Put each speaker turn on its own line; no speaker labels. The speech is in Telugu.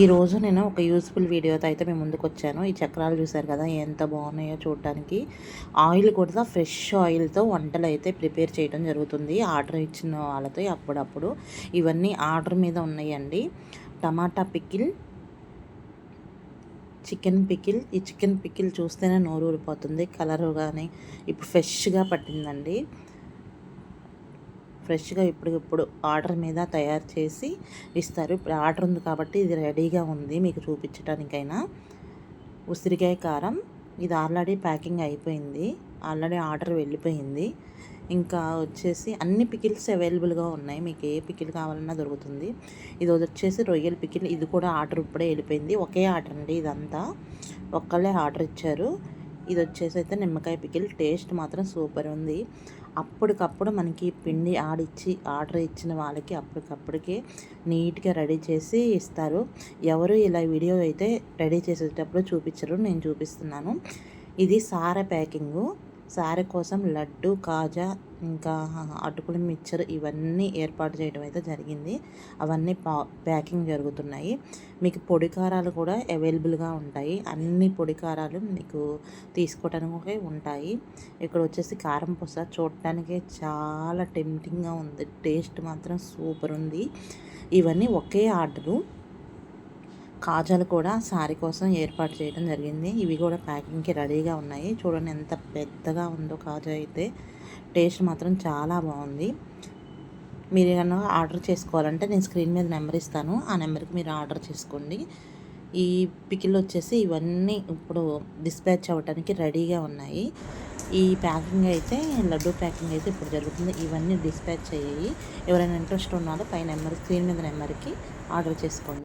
ఈరోజు నేను ఒక యూస్ఫుల్ వీడియోతో అయితే మేము ముందుకు వచ్చాను. ఈ చక్రాలు చూసారు కదా ఎంత బాగున్నాయో చూడటానికి ఆయిల్ కూడా ఫ్రెష్ ఆయిల్తో వంటలు అయితే ప్రిపేర్ చేయడం జరుగుతుంది. ఆర్డర్ ఇచ్చిన వాళ్ళతో అప్పుడప్పుడు. ఇవన్నీ ఆర్డర్ మీద ఉన్నాయండి. Tomato pickle chicken pickle. ఈ చికెన్ పికిల్ చూస్తేనే నోరు ఊరిపోతుంది కలర్ కానీ ఇప్పుడు ఫ్రెష్గా పట్టిందండి. ఫ్రెష్గా ఇప్పటికిప్పుడు ఇప్పుడు ఆర్డర్ మీద తయారు చేసి ఇస్తారు. ఇప్పుడు ఆర్డర్ ఉంది కాబట్టి ఇది రెడీగా ఉంది మీకు చూపించడానికైనా ఉసిరికాయ కారం ఇది ఆల్రెడీ ప్యాకింగ్ అయిపోయింది. ఆల్రెడీ ఆర్డర్ వెళ్ళిపోయింది. ఇంకా వచ్చేసి అన్ని పికిల్స్ అవైలబుల్గా ఉన్నాయి. మీకు ఏ పికిల్ కావాలన్నా దొరుకుతుంది. ఇది వచ్చేసి రొయ్యల పికిల్. ఇది కూడా ఆర్డర్ ఇప్పుడే వెళ్ళిపోయింది. ఒకే ఆర్డర్ అండి ఇదంతా. ఒక్కళ్ళే ఆర్డర్ ఇచ్చారు. ఇది వచ్చేసి అయితే నిమ్మకాయ పికిల్. టేస్ట్ మాత్రం సూపర్ ఉంది. అప్పటికప్పుడు మనకి పిండి ఆడిచ్చి ఆర్డర్ ఇచ్చిన వాళ్ళకి అప్పటికప్పటికే నీట్గా రెడీ చేసి ఇస్తారు. ఎవరు ఇలా వీడియో అయితే రెడీ చేసేటప్పుడు చూపించరు నేను చూపిస్తున్నాను. ఇది సార ప్యాకింగు. సారీ కోసం లడ్డు కాజా ఇంకా అటుకులు మిక్చర్ ఇవన్నీ ఏర్పాటు చేయడం అయితే జరిగింది. అవన్నీ పా ప్యాకింగ్ జరుగుతున్నాయి. మీకు పొడి కారాలు కూడా అవైలబుల్గా ఉంటాయి. అన్ని పొడి కారాలు మీకు తీసుకోవడానికి ఉంటాయి. ఇక్కడ వచ్చేసి కారం పూస చూడటానికి చాలా టెంప్టింగ్గా ఉంది. టేస్ట్ మాత్రం సూపర్ ఉంది. ఇవన్నీ ఒకే ఆర్డరు. కాజాలు కూడా సారీ కోసం ఏర్పాటు చేయడం జరిగింది. ఇవి కూడా ప్యాకింగ్కి రెడీగా ఉన్నాయి. చూడండి ఎంత పెద్దగా ఉందో కాజా అయితే. టేస్ట్ మాత్రం చాలా బాగుంది. మీరు ఏమన్నా ఆర్డర్ చేసుకోవాలంటే నేను స్క్రీన్ మీద నెంబర్ ఇస్తాను. ఆ నెంబర్కి మీరు ఆర్డర్ చేసుకోండి. ఈ పికిల్ వచ్చేసి ఇవన్నీ ఇప్పుడు డిస్పాచ్ అవ్వడానికి రెడీగా ఉన్నాయి. ఈ ప్యాకింగ్ అయితే లడ్డు ప్యాకింగ్ అయితే ఇప్పుడు జరుగుతుంది. ఇవన్నీ డిస్పాచ్ అయ్యాయి. ఎవరైనా ఇంట్రెస్ట్ ఉన్నారో పై నెంబర్ స్క్రీన్ మీద నెంబర్కి ఆర్డర్ చేసుకోండి.